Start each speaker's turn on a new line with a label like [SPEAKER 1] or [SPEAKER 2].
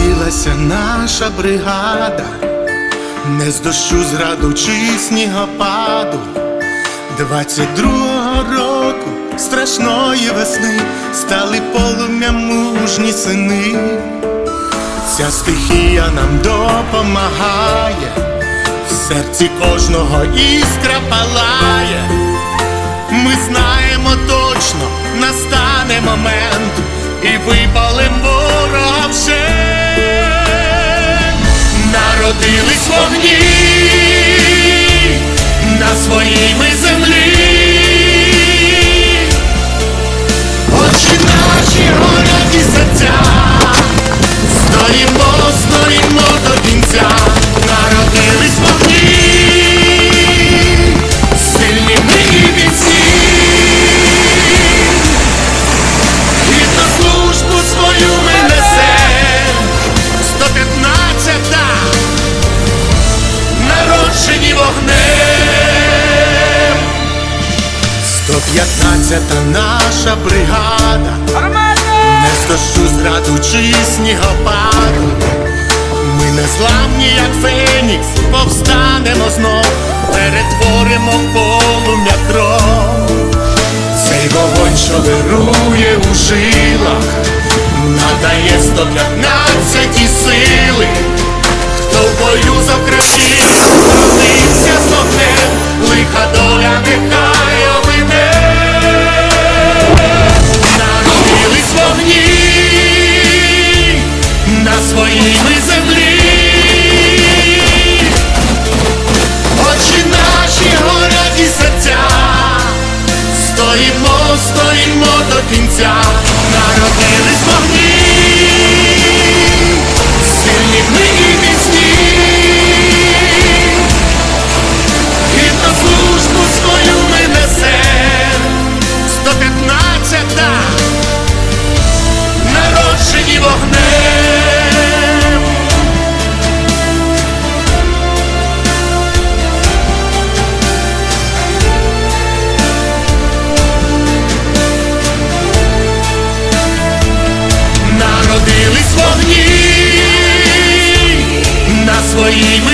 [SPEAKER 1] 115 наша бригада, не з дощу зраду чи снігопаду. 22-го року страшної весни стали полум'я мужні сини. Ця стихія нам допомагає, в серці кожного іскра палає. Ми знаємо точно, настане момент, і випалим ворога вже. Вогні на своїй 115-та наша бригада, не дощу зраду чи снігопаду. Ми не зламні, як фенікс, повстанемо знов, перетворимо в полум'я кров. Цей вогонь, що вирує у жилах, надає 115 сил. своїми землі, очі наші горять і серця, стоїмо, стоїмо до кінця, народились. We.